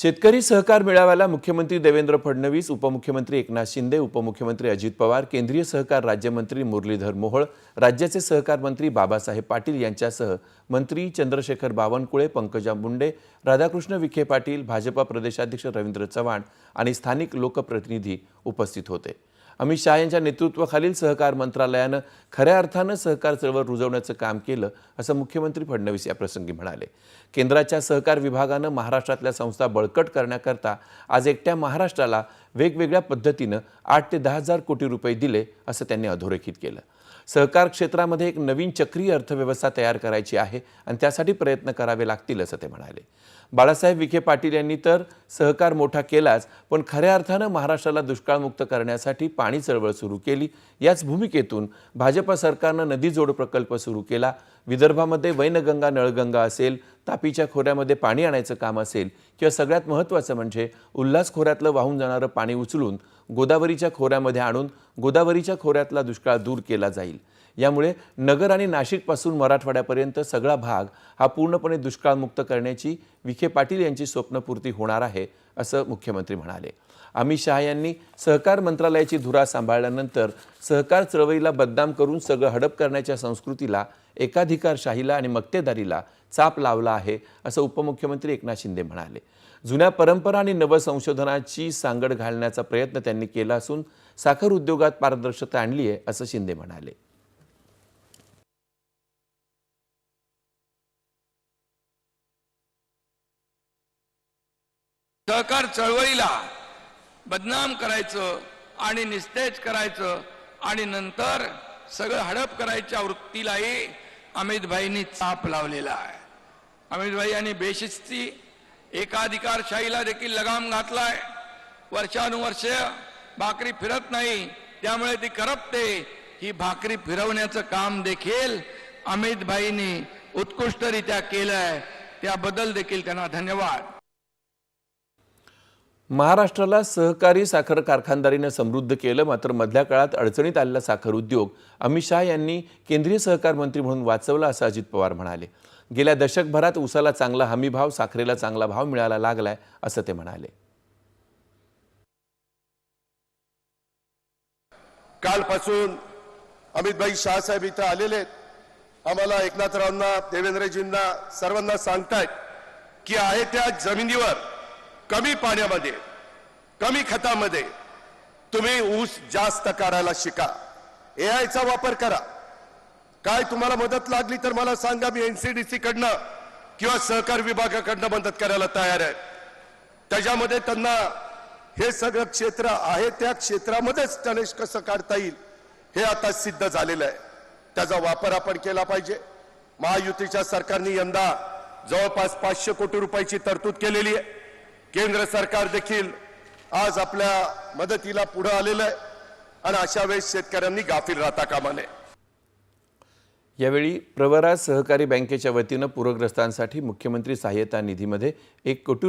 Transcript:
शेतकरी सहकार मेळाव्याला मुख्यमंत्री देवेंद्र फडणवीस उपमुख्यमंत्री एकनाथ शिंदे उपमुख्यमंत्री अजित पवार केंद्रीय सहकार राज्यमंत्री मुरलीधर मोहोळ राज्याचे सहकार मंत्री बाबासाहेब पाटील यांच्यासह मंत्री चंद्रशेखर बावनकुळे पंकजा मुंडे राधाकृष्ण विखे पाटील भाजपा प्रदेशाध्यक्ष रवींद्र चव्हाण आणि स्थानिक लोकप्रतिनिधी उपस्थित होते. अमित शहा यांच्या नेतृत्वाखालील सहकार मंत्रालयानं खऱ्या अर्थानं सहकार चळवळ रुजवण्याचं काम केलं असं मुख्यमंत्री फडणवीस या प्रसंगी म्हणाले. केंद्राच्या सहकार विभागानं महाराष्ट्रातल्या संस्था बळकट करण्याकरता आज एकट्या महाराष्ट्राला वेगवेगळ्या पद्धतीनं आठ ते दहा हजार कोटी रुपये दिले असं त्यांनी अधोरेखित केलं. सहकार क्षेत्रामध्ये एक नवीन चक्रीय अर्थव्यवस्था तयार करायची आहे आणि त्यासाठी प्रयत्न करावे लागतील असं ते म्हणाले. बाळासाहेब विखे पाटील यांनी तर सहकार मोठा केलाच पण खऱ्या अर्थानं महाराष्ट्राला दुष्काळमुक्त करण्यासाठी पाणी चळवळ सुरू केली. याच भूमिकेतून भाजपा सरकारनं नदी जोड प्रकल्प सुरू केला. विदर्भामध्ये वैनगंगा नळगंगा असेल तापीच्या खोऱ्यामध्ये पाणी आणायचं काम असेल किंवा सगळ्यात महत्त्वाचं म्हणजे उल्हास खोऱ्यातलं वाहून जाणारं पाणी उचलून गोदावरीच्या खोऱ्यामध्ये आणून गोदावरीच्या खोऱ्यातला दुष्काळ दूर केला जाईल. यामुळे नगर आणि नाशिकपासून मराठवाड्यापर्यंत सगळा भाग हा पूर्णपणे दुष्काळमुक्त करण्याची विखे पाटील यांची स्वप्नपूर्ती होणार आहे असं मुख्यमंत्री म्हणाले. अमित शहा यांनी सहकार मंत्रालयाची धुरा सांभाळल्यानंतर सहकार चळवळीला बदनाम करून सगळं हडप करण्याच्या संस्कृतीला एकाधिकारशाहीला आणि मक्तेदारीला चाप लावला आहे असं उपमुख्यमंत्री एकनाथ शिंदे म्हणाले. जुन्या परंपरा आणि नवसंशोधनाची सांगड घालण्याचा प्रयत्न त्यांनी केला असून साखर उद्योगात पारदर्शकता आणली आहे असं शिंदे म्हणाले. सहकार चळवळीला बदनाम करायचं आणि निस्तेज करायचं आणि नंतर सगळं हडप करायच्या वृत्तीलाही अमितभाईंनी चाप लावलेला आहे. अमितभाई यांनी बेशिस्ती एकाधिकारशाहीला देखील लगाम घातलाय वर्षानुवर्ष भाकरी फिरत नाही त्यामुळे ती करपते. ही भाकरी फिरवण्याचं काम देखील अमितभाईंनी उत्कृष्टरित्या केलंय. त्याबद्दल देखील त्यांना धन्यवाद. महाराष्ट्राला सहकारी साखर कारखानदारीनं समृद्ध केलं मात्र मधल्या काळात अडचणीत आलेला साखर उद्योग अमित शहा यांनी केंद्रीय सहकार मंत्री म्हणून वाचवला असं अजित पवार म्हणाले. गेल्या दशकभरात उसाला चांगला हमीभाव साखरेला चांगला भाव मिळायला लागलाय असं ते म्हणाले. कालपासून अमितभाई शहासाहेब इथं आलेले आहेत. आम्हाला एकनाथरावांना देवेंद्रजींना सर्वांना सांगतायत की आहे त्या जमिनीवर कमी पाण्यामध्ये कमी खतामध्ये तुम्ही ऊस जास्त करायला शिका. ए आयचा वापर करा. काय तुम्हाला मदत लागली तर मला सांगा मी एनसीडीसी कडनं किंवा सहकार विभागाकडनं मदत करायला तयार आहे. त्याच्यामध्ये त्यांना हे सगळं क्षेत्र आहे त्या क्षेत्रामध्येच गणेश कसं काढता येईल हे आता सिद्ध झालेलं आहे. त्याचा वापर आपण केला पाहिजे. महायुतीच्या सरकारने यंदा जवळपास पाचशे कोटी रुपयाची तरतूद केलेली आहे. केंद्र सरकार देखील आज आपल्या मदतीला पुढे आलेलं आहे आणि अशा वेळेस शेतकऱ्यांनी गाफील राहता कामा नये. यावेळी प्रवरा सहकारी बँकेच्या वतीनं पूरग्रस्तांसाठी मुख्यमंत्री सहाय्यता निधीमध्ये एक कोटी